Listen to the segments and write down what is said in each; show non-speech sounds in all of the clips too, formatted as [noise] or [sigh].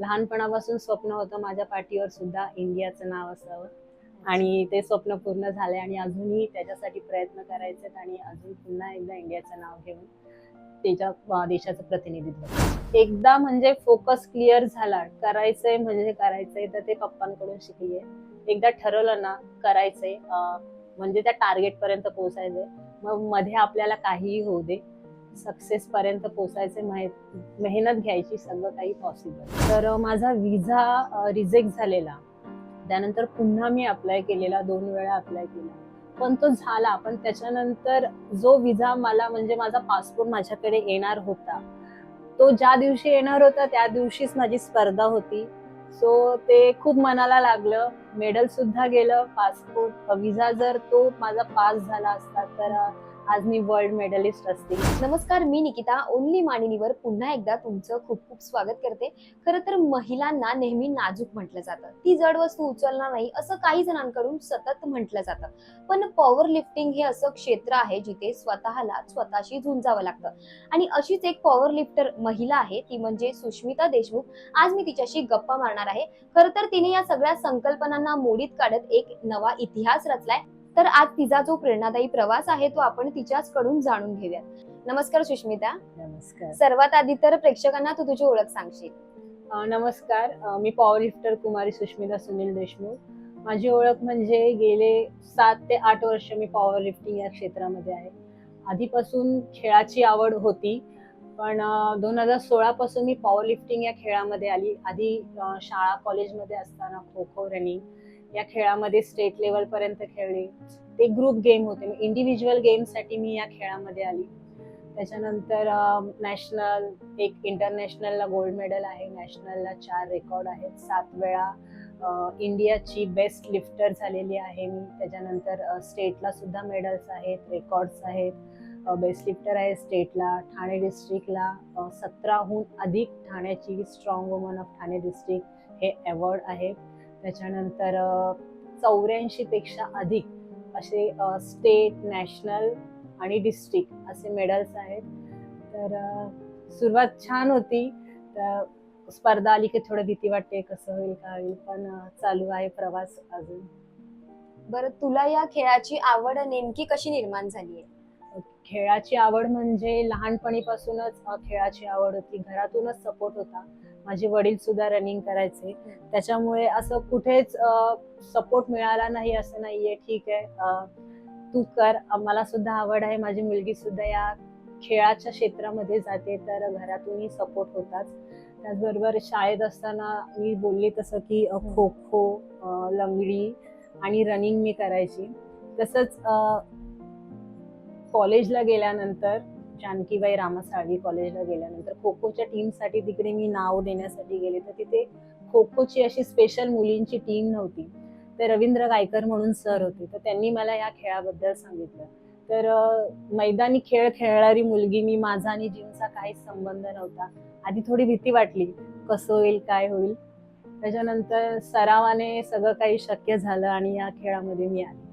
लहानपणापासून स्वप्न होतं माझ्या पाठीवर सुद्धा इंडियाचं नाव असावं. आणि ते स्वप्न पूर्ण झालंय आणि अजूनही त्याच्यासाठी प्रयत्न करायचे आणि अजून पुन्हा एकदा इंडियाचं नाव घेऊन त्याच्या देशाचं प्रतिनिधित्व. एकदा म्हणजे फोकस क्लिअर झाला करायचंय म्हणजे करायचंय तर ते पप्पांकडून शिकलीये. एकदा ठरवलं ना करायचंय म्हणजे त्या टार्गेट पर्यंत पोहोचायचंय. मग मध्ये आपल्याला काहीही होऊ दे. सक्सेस पर्यंत पोहोचायचे मेहनत घ्यायची सगळं काही पॉसिबल तर माझा विजा रिजेक्ट झालेला. त्यानंतर पुन्हा मी अप्लाय केलेला दोन वेळा अप्लाय केला. पण तो झाला. पण त्याच्यानंतर जो विजा मला म्हणजे माझा पासपोर्ट माझ्याकडे येणार होता तो ज्या दिवशी येणार होता त्या दिवशीच माझी स्पर्धा होती. सो ते खूप मनाला लागलं. मेडल सुद्धा गेलं. पासपोर्ट विजा जर तो माझा पास झाला असता तर आज मी वर्ल्ड मेडलिस्ट असते. नमस्कार मी निकिता. ओनली मानिनीवर पुन्हा एकदा तुमचं खूप खूप स्वागत करते. खरं तर महिलांना नेहमी नाजूक म्हटलं जातं. ती जड वस्तू उचलणार नाही असं काही जणांकडून सतत म्हटलं जातं. पण पॉवर लिफ्टिंग हे असं क्षेत्र आहे जिथे स्वतःला स्वतःशी झुंजावं लागतं. आणि अशीच एक पॉवर लिफ्टर महिला आहे ती म्हणजे सुष्मिता देशमुख. आज मी तिच्याशी गप्पा मारणार आहे. खरं तर तिने या सगळ्या संकल्पनांना मोडीत काढत एक नवा इतिहास रचलाय. तर आज तिचा जो प्रेरणादायी प्रवास आहे तो आपण तिच्याच कडून जाणून घेऊयात. नमस्कार सुष्मिता. नमस्कार. सर्वात आधी तर प्रेक्षकांना तू तुझी ओळख सांगशील. नमस्कार. मी पॉवर लिफ्टर कुमारी सुष्मिता सुनील देशमुख. माझी ओळख म्हणजे गेले सात ते आठ वर्ष मी पॉवर लिफ्टिंग या क्षेत्रामध्ये आहे. आधीपासून खेळाची आवड होती पण दोन हजार सोळा पासून मी पॉवर लिफ्टिंग या खेळामध्ये आली. आधी शाळा कॉलेजमध्ये असताना खो खो रनिंग या खेळामध्ये स्टेट लेवल पर्यंत खेळले. ते ग्रुप गेम होते. इंडिव्हिज्युअल गेमसाठी मी या खेळामध्ये आली. त्याच्यानंतर नॅशनल एक इंटरनॅशनलला गोल्ड मेडल आहे. नॅशनलला चार रेकॉर्ड आहेत. सात वेळा इंडियाची बेस्ट लिफ्टर झालेली आहे मी. त्याच्यानंतर स्टेटला सुद्धा मेडल्स आहेत रेकॉर्ड्स आहेत. बेस्ट लिफ्टर आहे स्टेटला ठाणे डिस्ट्रिक्टला सतराहून अधिक ठाण्याची strong woman of Thane district हे अवॉर्ड आहे. त्याच्यानंतर चौऱ्याऐंशी पेक्षा अधिक असे स्टेट नॅशनल आणि डिस्ट्रिक्ट असे मेडल्स आहेत. तर सुरुवात छान होती. तर स्पर्धा आली की थोडं भीती वाटते कसं होईल काय होईल पण चालू आहे प्रवास अजून. बरं तुला या खेळाची आवड नेमकी कशी निर्माण झाली आहे? खेळाची आवड म्हणजे लहानपणीपासूनच खेळाची आवड होती. घरातूनच सपोर्ट होता. माझे वडील सुद्धा रनिंग करायचे. त्याच्यामुळे असं कुठेच सपोर्ट मिळाला नाही असं नाहीये. ठीक आहे तू कर. मला सुद्धा आवड आहे. माझी मुलगी सुद्धा या खेळाच्या क्षेत्रामध्ये जाते तर घरातूनही सपोर्ट होताच. त्याचबरोबर शाळेत असताना मी बोलले तसं की खो खो लंगडी आणि रनिंग मी करायची. तसंच कॉलेजला गेल्यानंतर जानकीबाई रामासाळवी कॉलेजला गेल्यानंतर खो खोच्या टीमसाठी तिकडे मी नाव देण्यासाठी गेले. तर तिथे खो खोची अशी स्पेशल मुलींची टीम नव्हती. तर रवींद्र गायकर म्हणून सर होते. तर त्यांनी मला या खेळाबद्दल सांगितलं. तर मैदानी खेळ खेळणारी मुलगी मी माझा आणि जिमचा काहीच संबंध नव्हता. आधी थोडी भीती वाटली. कसं होईल काय होईल? त्याच्यानंतर सरावाने सगळं काही शक्य झालं आणि या खेळामध्ये मी आले.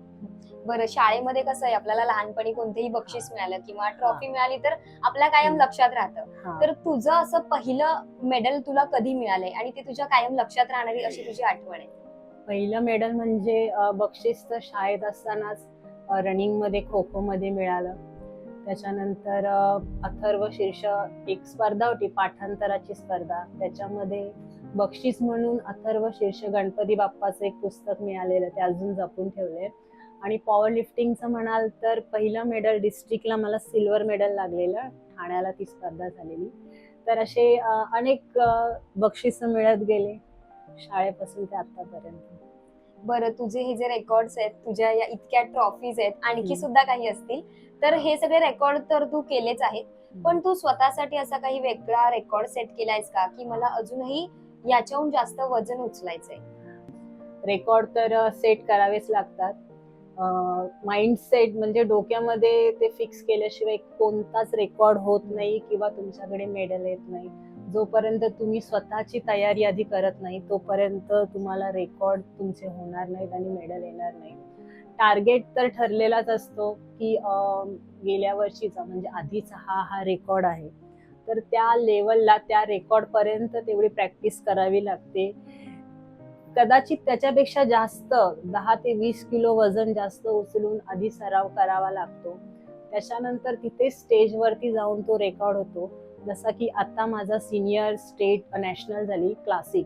बरं शाळेमध्ये कसं आहे आपल्याला लहानपणी कोणतेही बक्षीस मिळालं किंवा ट्रॉफी मिळाली तर आपल्या कायम लक्षात राहतं. तर तुझं असं पहिलं मेडल तुला कधी मिळालंय आणि ते तुझ्या कायम लक्षात राहणारी अशी तुझी आठवण आहे? पहिलं मेडल म्हणजे बक्षीस तर शाळेत असतानाच रनिंगमध्ये खो खो मध्ये मिळालं. त्याच्यानंतर अथर्व शीर्ष एक स्पर्धा होती पाठांतराची स्पर्धा. त्याच्यामध्ये बक्षीस म्हणून अथर्व शीर्ष गणपती बाप्पाचं एक पुस्तक मिळालेलं ते अजून जपून ठेवले आणि पॉवर लिफ्टिंगचं म्हणाल तर पहिलं मेडल डिस्ट्रिक्टला मला सिल्वर मेडल लागलेलं ठाण्याला ती स्पर्धा झालेली. तर असे अनेक बक्षीस मिळत गेले शाळेपासून ते आतापर्यंत. बरं तुझे हे जे रेकॉर्ड्स आहेत तुझ्या या इतक्या ट्रॉफीज आहेत आणखी. सुद्धा काही असतील? तर हे सगळे रेकॉर्ड तर तू केलेच आहेत पण तू स्वतःसाठी असा काही वेगळा रेकॉर्ड सेट केलायस का? की मला अजूनही याच्याहून जास्त वजन उचलायचंय? रेकॉर्ड तर सेट करावेच लागतात. माइंडसेट म्हणजे डोक्यामध्ये ते फिक्स केल्याशिवाय कोणताच रेकॉर्ड होत नाही किंवा तुमच्याकडे मेडल येत नाही. जोपर्यंत तुम्ही स्वतःची तयारी आधी करत नाही तोपर्यंत तुम्हाला रेकॉर्ड तुमचे होणार नाहीत आणि मेडल येणार नाही टार्गेट तर ठरलेलाच असतो की गेल्या वर्षीचा म्हणजे आधीचा हा हा रेकॉर्ड आहे. तर त्या लेवलला त्या रेकॉर्डपर्यंत तेवढी प्रॅक्टिस करावी लागते. कदाचित त्याच्यापेक्षा जास्त दहा ते वीस किलो वजन जास्त उचलून आधी सराव करावा लागतो. त्याच्यानंतर तिथे स्टेजवरती जाऊन तो रेकॉर्ड होतो. जसा की आता माझा सिनियर स्टेट नॅशनल झाली क्लासिक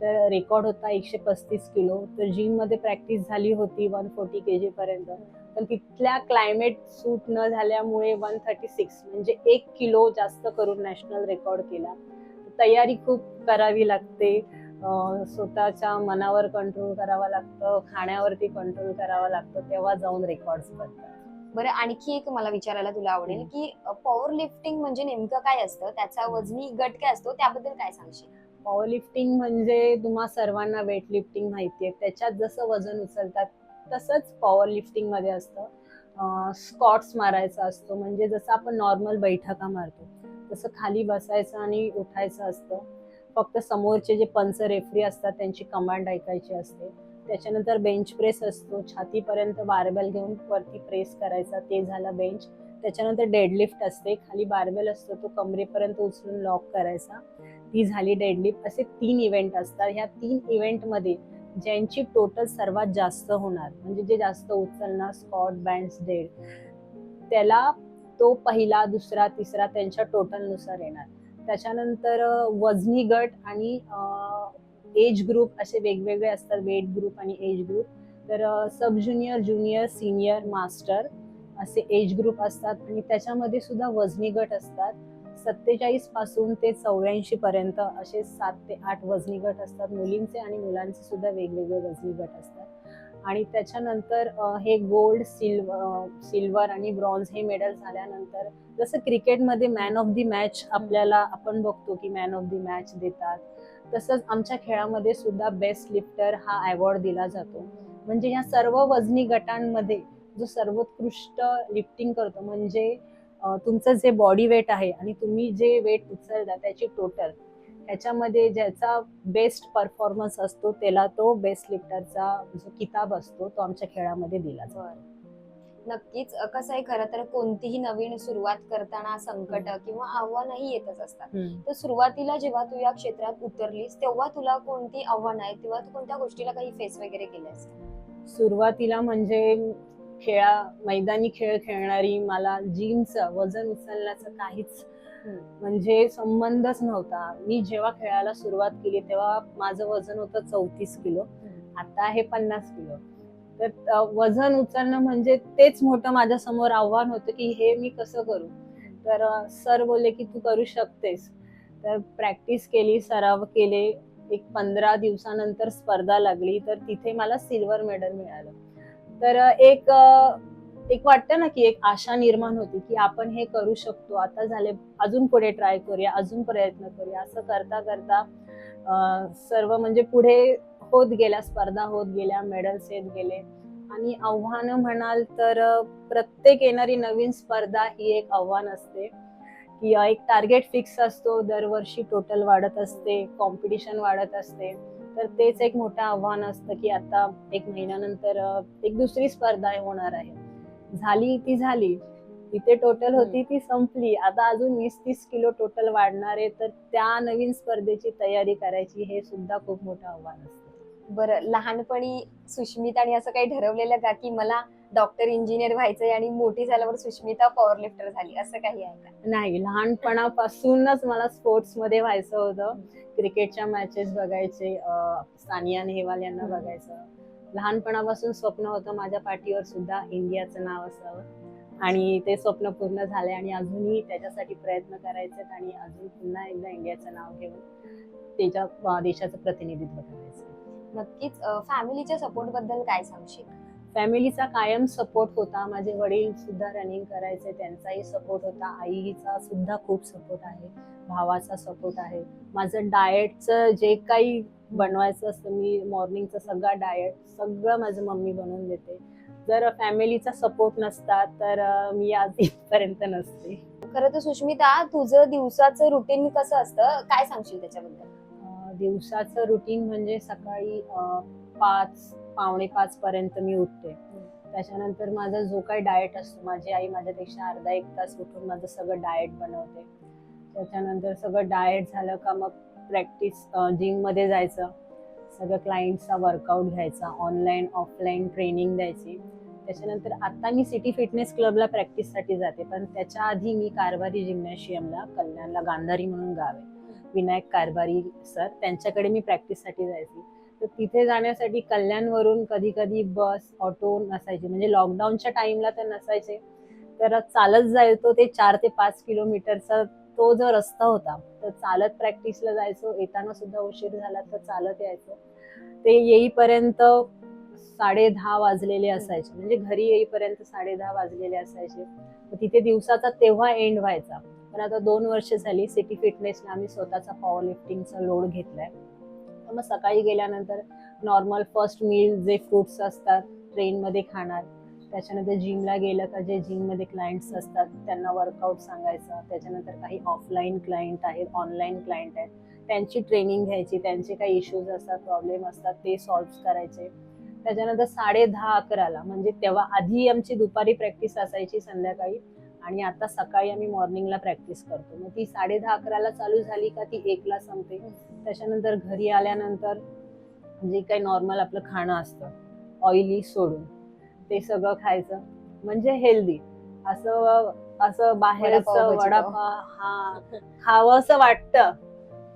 तर रेकॉर्ड होता एकशे पस्तीस किलो. तर जिममध्ये प्रॅक्टिस झाली होती वन फोर्टी के जीपर्यंत पण तिथल्या क्लायमेट सूट न झाल्यामुळे वन थर्टी सिक्स म्हणजे एक किलो जास्त करून नॅशनल रेकॉर्ड केला. तयारी खूप करावी लागते. स्वतःच्या मनावर कंट्रोल करावा लागतं खाण्यावरती कंट्रोल करावा लागतं तेव्हा जाऊन रेकॉर्ड्स बनतात बरं आणखी एक मला विचारायला तुला आवडेल. की पॉवर लिफ्टिंग म्हणजे नेमकं काय असतं? त्याचा वजनी गट काय असतो? त्याबद्दल काय सांगशील? पॉवर लिफ्टिंग म्हणजे तुम्हा सर्वांना वेट लिफ्टिंग माहितीये. त्याच्यात जसं वजन उचलतात तसंच पॉवर लिफ्टिंगमध्ये असतं. स्कॉट्स मारायचा असतो. म्हणजे जसं आपण नॉर्मल बैठका मारतो तसं खाली बसायचं आणि उठायचं असतं. फक्त समोरचे जे पंच रेफरी असतात त्यांची कमांड ऐकायची असते. त्याच्यानंतर बेंच प्रेस असतो. छातीपर्यंत बार्बेल घेऊन वरती प्रेस करायचा. ते झालं बेंच त्याच्यानंतर डेडलिफ्ट असते. खाली बार्बेल असतो. तो कमरेपर्यंत उचलून लॉक करायचा. ती झाली डेडलिफ्ट असे तीन इव्हेंट असतात. ह्या तीन इव्हेंटमध्ये ज्यांची टोटल सर्वात जास्त होणार म्हणजे जे जास्त उचलणार स्कॉट बँड्स डेड त्याला तो पहिला दुसरा तिसरा त्यांच्या टोटलनुसार येणार. त्याच्यानंतर वजनी गट आणि एज ग्रुप असे वेगवेगळे असतात वेट ग्रुप आणि एज ग्रुप. तर sub junior junior senior master असे एज ग्रुप असतात आणि त्याच्यामध्ये सुद्धा वजनी गट असतात. सत्तेचाळीसपासून ते चौऱ्याऐंशी पर्यंत असे सात ते आठ वजनी गट असतात. मुलींचे आणि मुलांचे सुद्धा वेगवेगळे वजनी गट असतात. आणि त्याच्यानंतर हे गोल्ड सिल्वर सिल्वर आणि ब्रॉन्झ हे मेडल झाल्यानंतर जसं क्रिकेटमध्ये मॅन ऑफ दी मॅच आपल्याला आपण बघतो की मॅन ऑफ दी मॅच देतात. तसंच आमच्या खेळामध्ये सुद्धा बेस्ट लिफ्टर हा अवॉर्ड दिला जातो. म्हणजे या सर्व वजनी गटांमध्ये जो सर्वोत्कृष्ट लिफ्टिंग करतो म्हणजे तुमचं जे बॉडी वेट आहे आणि तुम्ही जे वेट उचलता त्याची टोटल ह्याच्यामध्ये ज्याचा बेस्ट परफॉर्मन्स असतो त्याला तो बेस्ट लिफ्टरचा जो किताब असतो तो आमच्या खेळामध्ये दिला जातो. नक्कीच. कसं आहे खरं तर कोणतीही नवीन सुरुवात करताना संकट किंवा आव्हानही येतच असतात. तर सुरुवातीला जेव्हा तू या क्षेत्रात उतरलीस तेव्हा तुला कोणती आव्हान आहे किंवा तू कोणत्या गोष्टीला काही फेस वगैरे केल्यास सुरुवातीला म्हणजे खेळा मैदानी खेळ खेळणारी मला जिमचं वजन उचलण्याचं काहीच म्हणजे संबंधच नव्हता. मी जेव्हा खेळायला सुरुवात केली तेव्हा माझं वजन होतं चौतीस किलो. आता आहे पन्नास किलो. तर वजन उचलणं म्हणजे तेच मोठं माझ्यासमोर आव्हान होतं की हे मी कसं करू? तर सर बोलले की तू करू शकतेस. तर प्रॅक्टिस केली सराव केले. एक पंधरा दिवसानंतर स्पर्धा लागली. तर तिथे मला सिल्वर मेडल मिळालं. तर एक एक वाटतं ना की एक आशा निर्माण होती की आपण हे करू शकतो. आता झाले अजून पुढे ट्राय करूया अजून प्रयत्न करूया. असं करता करता सर्व म्हणजे पुढे होत गेल्या स्पर्धा होत गेल्या मेडल्स येत गेले. आणि आव्हानं म्हणाल तर प्रत्येक येणारी नवीन स्पर्धा ही एक आव्हान असते. की एक टार्गेट फिक्स असतो दरवर्षी टोटल वाढत असते कॉम्पिटिशन वाढत असते. तर तेच एक मोठं आव्हान असतं की आता एक महिन्यानंतर एक दुसरी स्पर्धा होणार आहे. झाली ती झाली. तिथे टोटल होती ती संपली. आता अजून वीस तीस किलो टोटल वाढणार आहे. तर त्या नवीन स्पर्धेची तयारी करायची हे सुद्धा खूप मोठं आव्हान असतं. बरं लहानपणी सुष्मिताने असं काही ठरवलेलं का की मला डॉक्टर इंजिनियर व्हायचंय आणि मोठी झाल्यावर सुष्मिता पॉवर लिफ्टर झाली? असं काही आहे का? नाही लहानपणापासूनच मला स्पोर्ट्समध्ये व्हायचं होतं. क्रिकेटच्या मॅचेस बघायचे सानिया नेहवाल यांना. बघायचं. लहानपणापासून स्वप्न होतं माझ्या पाठीवर सुद्धा इंडियाचं नाव असावं. आणि ते स्वप्न पूर्ण झाले आणि अजूनही त्याच्यासाठी प्रयत्न करायचे आणि अजून पुन्हा एकदा इंडियाचं नाव घेऊन त्याच्या देशाचं प्रतिनिधित्व करायचं नक्कीच. फॅमिलीच्या सपोर्टबद्दल काय सांगशील? फॅमिलीचा कायम सपोर्ट होता. माझे वडील सुद्धा रनिंग करायचे त्यांचाही सपोर्ट होता. आईचा सुद्धा खूप सपोर्ट आहे. भावाचा सपोर्ट आहे. माझं डाएटचं जे काही बनवायचं असतं मी मॉर्निंगचं सगळं डाएट सगळं माझं मम्मी बनवून देते. जर फॅमिलीचा सपोर्ट नसता तर मी आज [laughs] इथपर्यंत नसते. खरं तर सुष्मिता तुझं दिवसाचं रुटीन कसं असतं? काय सांगशील त्याच्याबद्दल? दिवसाचं रुटीन म्हणजे सकाळी पाच पावणे पाच पर्यंत मी उठते. त्याच्यानंतर माझा जो काही डाएट असतो माझी आई माझ्यापेक्षा अर्धा एक तास उठून माझं सगळं डाएट बनवते. त्याच्यानंतर सगळं डाएट झालं का मग प्रॅक्टिस जिममध्ये जायचं. सगळं क्लायंटचा वर्कआउट घ्यायचा ऑनलाईन ऑफलाईन ट्रेनिंग द्यायची. त्याच्यानंतर आता मी सिटी फिटनेस क्लबला प्रॅक्टिससाठी जाते पण त्याच्या आधी मी कारभारी जिम्नॅशियमला कल्याणला गांधारी म्हणून गाव आहे. विनायक कारभारी सर त्यांच्याकडे मी प्रॅक्टिससाठी जायची. तर तिथे जाण्यासाठी कल्याणवरून कधी कधी बस ऑटो नसायची. म्हणजे लॉकडाऊनच्या टाईमला तर नसायचे. तर चालत जायचो ते चार ते पाच किलोमीटरचा तो जो रस्ता होता तर चालत प्रॅक्टिसला जायचो येताना सुद्धा उशीर झाला तर चालत यायचो. ते येईपर्यंत साडे दहा वाजलेले असायचे. म्हणजे घरी येईपर्यंत साडे दहा वाजलेले असायचे. तिथे दिवसाचा तेव्हा एंड व्हायचा. पण आता दोन वर्ष झाली सिटी फिटनेसला आम्ही स्वतःचा पॉवर लिफ्टिंगचा लोड घेतलाय. तर मग सकाळी गेल्यानंतर नॉर्मल फर्स्ट मील जे फ्रुट्स असतात ट्रेनमध्ये खाणार. त्याच्यानंतर जिमला गेलं का जे जिममध्ये क्लायंट्स असतात त्यांना वर्कआउट सांगायचं. त्याच्यानंतर काही ऑफलाईन क्लायंट आहेत ऑनलाईन क्लायंट आहेत. त्यांची ट्रेनिंग घ्यायची त्यांचे काही इश्यूज असतात प्रॉब्लेम असतात ते सॉल्व्ह करायचे. त्याच्यानंतर साडे दहा अकराला म्हणजे तेव्हा आधी आमची दुपारी प्रॅक्टिस असायची संध्याकाळी आणि आता सकाळी आम्ही मॉर्निंगला प्रॅक्टिस करतो. मग ती साडे दहा अकराला चालू झाली का ती एकला संपते. त्याच्यानंतर घरी आल्यानंतर जे काही नॉर्मल आपलं खाणं असतं ऑइली सोडून. ते सगळं खायचं. म्हणजे हेल्दी असं असं बाहेरच वडापाव, हा खावं असं वाटतं.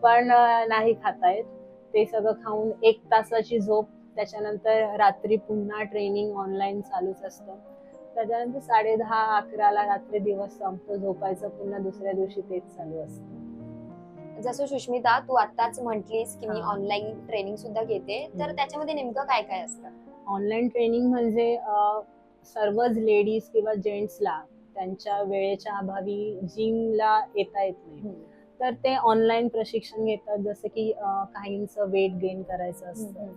पण नाही खाता येत. ते सगळं खाऊन एक तासाची झोप त्याच्यानंतर रात्री पुन्हा ट्रेनिंग ऑनलाईन चालूच असतं. त्याच्यानंतर साडे दहा अकराला रात्री दिवस संपतो. झोपायचं पुन्हा दुसऱ्या दिवशी तेच चालू असतं. जसं सुष्मिता तू आताच म्हंटलीस की मी. ऑनलाईन ट्रेनिंग सुद्धा घेते. तर. त्याच्यामध्ये नेमकं काय काय असतं? ऑनलाईन ट्रेनिंग म्हणजे सर्वच लेडीज किंवा जेंट्सला त्यांच्या वेळेच्या अभावी जिमला येता येत नाही. तर ते ऑनलाईन प्रशिक्षण घेतात जसं की काहींचं वेट गेन करायचं असतं.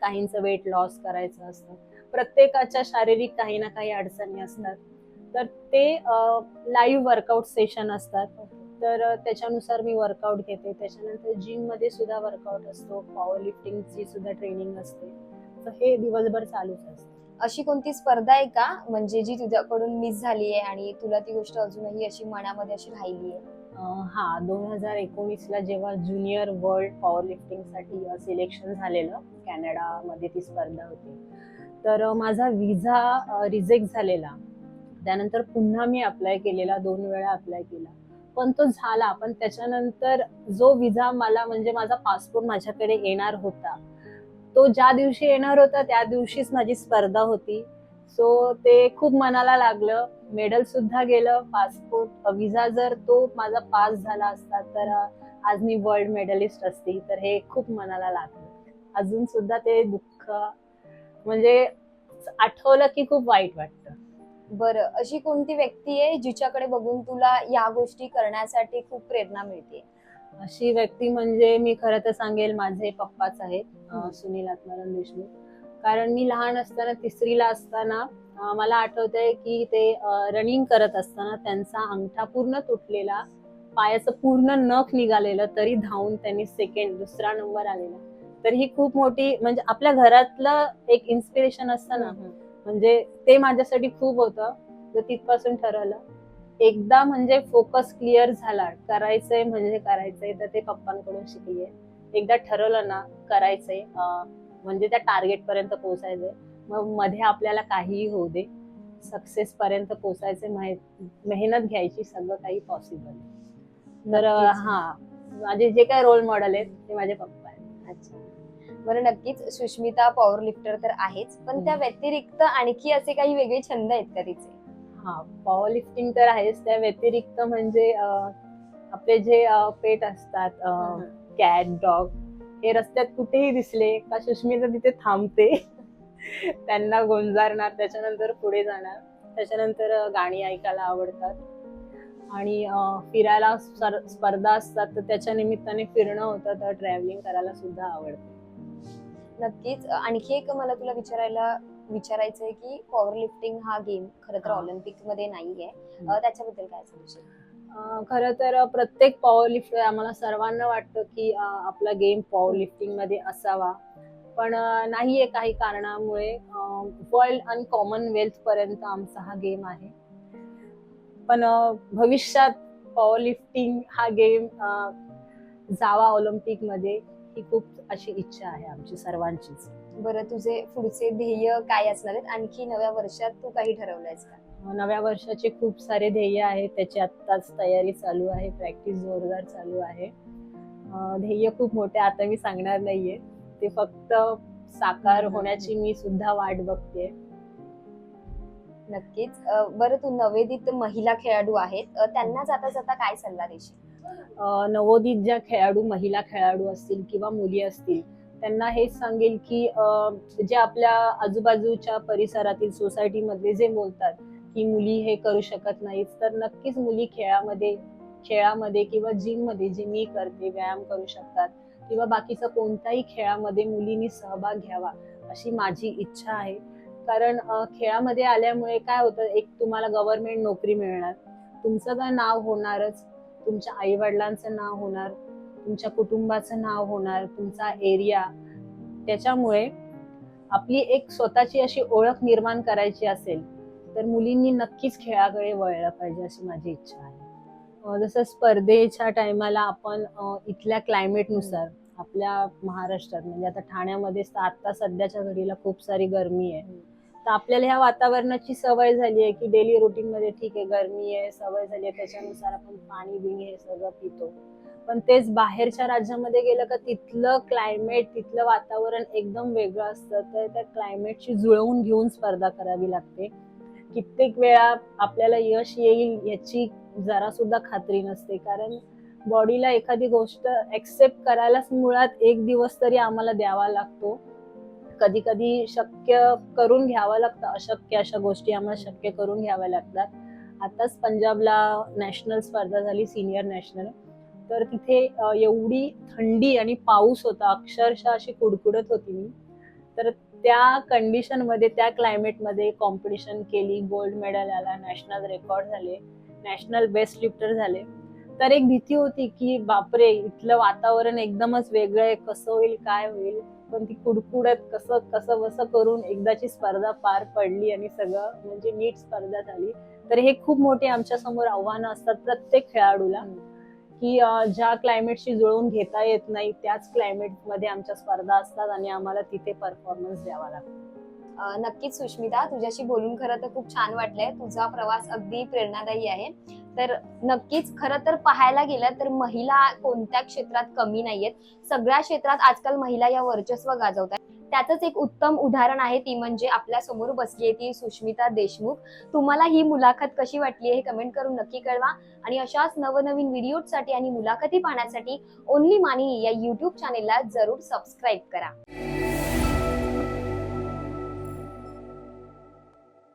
काहींचं वेट लॉस करायचं असतं. प्रत्येकाच्या शारीरिक काही ना काही अडचणी असतात. तर ते लाईव्ह वर्कआउट सेशन असतात. तर त्याच्यानुसार मी वर्कआउट घेते. त्याच्यानंतर जिममध्ये सुद्धा वर्कआउट असतो. पॉवर लिफ्टिंगची सुद्धा ट्रेनिंग असते. तर हे दिवसभर चालूच असतं. अशी कोणती स्पर्धा आहे का? म्हणजे जी तुझ्याकडून मिस झाली आहे आणि तुला ती गोष्ट अजूनही अशी मनामध्ये अशी राहिली आहे? हा दोन हजार एकोणीसला जेव्हा ज्युनियर वर्ल्ड पॉवर लिफ्टिंगसाठी सिलेक्शन झालेलं कॅनडामध्ये ती स्पर्धा होती. तर माझा विजा रिजेक्ट झालेला. त्यानंतर पुन्हा मी अप्लाय केलेला दोन वेळा अप्लाय केला. पण तो झाला पण त्याच्यानंतर जो विजा मला म्हणजे माझा पासपोर्ट माझ्याकडे येणार होता तो ज्या दिवशी येणार होता त्या दिवशीच माझी स्पर्धा होती. सो ते खूप मनाला लागलं. मेडल सुद्धा गेलं. पासपोर्ट विजा जर तो माझा पास झाला असता तर आज मी वर्ल्ड मेडलिस्ट असती. तर हे खूप मनाला लागलं. अजून सुद्धा ते दुःख म्हणजे आठवलं की खूप वाईट वाटतं. बरं. अशी कोणती व्यक्ती आहे जिच्याकडे बघून तुला या गोष्टी करण्यासाठी खूप प्रेरणा मिळते? अशी व्यक्ती म्हणजे मी खरं तर सांगेल माझे पप्पाच आहेत. सुनील आत्माराम देशमुख. कारण मी लहान असताना तिसरीला असताना मला आठवतंय की ते रनिंग करत असताना त्यांचा अंगठा पूर्ण तुटलेला पायाचं पूर्ण नख निघालेलं तरी धावून त्यांनी सेकंड दुसरा नंबर आलेला. तर ही खूप मोठी म्हणजे आपल्या घरातलं एक इन्स्पिरेशन असतं ना. म्हणजे ते माझ्यासाठी खूप होतं तर तिथपासून ठरवलं. एकदा म्हणजे फोकस क्लिअर झाला करायचंय म्हणजे करायचंय तर ते पप्पांकडून शिकलीये. एकदा ठरवलं ना करायचंय म्हणजे त्या टार्गेट पर्यंत पोहोचायचंय. मग मध्ये आपल्याला काहीही होऊ दे सक्सेस पर्यंत पोहोचायचे मेह- मेहनत घ्यायची सगळं काही पॉसिबल तर. हा माझे जे काही रोल मॉडेल आहेत ते माझे पप्पा आहेत. अच्छा. बरं नक्कीच सुष्मिता पॉवर लिफ्टर तर आहेच पण त्या. व्यतिरिक्त आणखी असे काही वेगळे छंद आहेत का तिचे? हा पॉवर लिफ्टिंग तर आहेच. त्या व्यतिरिक्त म्हणजे आपले जे पेट असतात कॅट डॉग हे. रस्त्यात कुठेही दिसले का सुष्मिता तिथे थांबते. [laughs] त्यांना गोंजारणार त्याच्यानंतर पुढे जाणार. त्याच्यानंतर गाणी ऐकायला आवडतात. आणि फिरायला स्पर्धा असतात तर त्याच्या निमित्ताने फिरणं होतं तर ट्रॅव्हलिंग करायला सुद्धा आवडतं. नक्कीच. आणखी एक मला तुला विचारायला विचारायचंय की पॉवर लिफ्टिंग हा गेम खरं तर. ऑलिम्पिकमध्ये नाहीये. त्याच्याबद्दल काय अं, खरं तर प्रत्येक पॉवर लिफ्टर आम्हाला सर्वांना वाटतं की आपला गेम पॉवर लिफ्टिंगमध्ये असावा. पण अं, नाहीये काही कारणामुळे वर्ल्ड आणि कॉमनवेल्थ पर्यंत आमचा हा गेम आहे. पण भविष्यात पॉवर लिफ्टिंग हा गेम जावा ऑलिम्पिकमध्ये ही खूप अशी इच्छा आहे आमची सर्वांचीच. बरं तुझे पुढचे ध्येय काय असणार आहेत? आणखी नव्या वर्षात तू काही ठरवलंयस का? नव्या वर्षाचे खूप सारे ध्येय आहेत. त्याची आत्ताच तयारी चालू आहे. प्रॅक्टिस जोरदार चालू आहे. ध्येय खूप मोठे आता मी सांगणार नाहीये. ते फक्त साकार. होण्याची मी सुद्धा वाट बघते. नक्कीच. बरं तू नवेदित महिला खेळाडू आहेत. त्यांना जाता जाता काय सल्ला देशील? नवोदित ज्या खेळाडू महिला खेळाडू असतील किंवा मुली असतील त्यांना हेच सांगेल की जे आपल्या आजूबाजूच्या परिसरातील सोसायटीमधले जे बोलतात की मुली हे करू शकत नाहीत तर नक्कीच मुली खेळामध्ये खेळामध्ये किंवा जिममध्ये जे मी करते व्यायाम करू शकतात किंवा बाकीचा कोणत्याही खेळामध्ये मुलींनी सहभाग घ्यावा अशी माझी इच्छा आहे. कारण खेळामध्ये आल्यामुळे काय होतं एक तुम्हाला गव्हर्नमेंट नोकरी मिळणार तुमचं तर नाव होणारच तुमच्या आई वडिलांचं नाव होणार तुमच्या कुटुंबाचं नाव होणार तुमचा एरिया त्याच्यामुळे आपली एक स्वतःची अशी ओळख निर्माण करायची असेल तर मुलींनी नक्कीच खेळाकडे वळलं पाहिजे अशी माझी इच्छा आहे. जसं स्पर्धेच्या टायमाला आपण इथल्या क्लायमेटनुसार आपल्या महाराष्ट्रात म्हणजे आता ठाण्यामध्ये आता सध्याच्या घडीला खूप सारी गरमी आहे. तर आपल्याला ह्या वातावरणाची सवय झाली आहे की डेली रुटीन मध्ये ठीक आहे गरमी आहे सवय झाली आहे त्याच्यानुसार आपण पाणी बिणी हे सगळं पितो. पण तेच बाहेरच्या राज्यामध्ये गेलं का तिथलं क्लायमेट तिथलं वातावरण एकदम वेगळं असतं. तर त्या क्लायमेटशी जुळवून घेऊन स्पर्धा करावी लागते. कित्येक वेळा आपल्याला यश येईल याची जरा सुद्धा खात्री नसते. कारण बॉडीला एखादी गोष्ट ऍक्सेप्ट करायलाच मुळात एक दिवस तरी आम्हाला द्यावा लागतो. कधी कधी शक्य करून घ्यावं लागतं. अशक्य अशा गोष्टी आम्हाला शक्य करून घ्याव्या लागतात. आताच पंजाबला नॅशनल स्पर्धा झाली सिनियर नॅशनल तर तिथे एवढी थंडी आणि पाऊस होता अक्षरशः अशी कुडकुडत होती मी. तर त्या कंडिशनमध्ये त्या क्लायमेटमध्ये कॉम्पिटिशन केली गोल्ड मेडल आला नॅशनल रेकॉर्ड झाले नॅशनल बेस्ट लिफ्टर झाले. तर एक भीती होती की बापरे इथलं वातावरण एकदमच वेगळं आहे कसं होईल काय होईल? पण ती कुडकुडत कसं कसं बसं करून एकदाची स्पर्धा पार पडली आणि सगळं म्हणजे नीट स्पर्धा झाली. तर हे खूप मोठे आमच्यासमोर आव्हानं असतात प्रत्येक खेळाडूला. की ज्या क्लायमेटशी जुळवून घेता येत नाही त्याच क्लायमेटमध्ये आमच्या स्पर्धा असतात आणि आम्हाला तिथे परफॉर्मन्स द्यावा लागतो. नक्कीच सुष्मिता तुझ्याशी बोलून खरं तर खूप छान वाटलंय. तुझा प्रवास अगदी प्रेरणादायी आहे. तर नक्कीच खरं तर पाहायला गेलं तर महिला कोणत्या क्षेत्रात कमी नाहीयेत? सगळ्या क्षेत्रात आजकाल महिला या वर्चस्व गाजवतात त्याचंच एक उत्तम उदाहरण आहे ती म्हणजे आपल्यासमोर बसली आहे ती सुष्मिता देशमुख. तुम्हाला ही मुलाखत कशी वाटली हे कमेंट करून नक्की कळवा. आणि अशाच नवनवीन व्हिडिओसाठी आणि मुलाखती पाहण्यासाठी ओनली मानिनी या युट्यूब चॅनेलला जरूर सबस्क्राईब करा.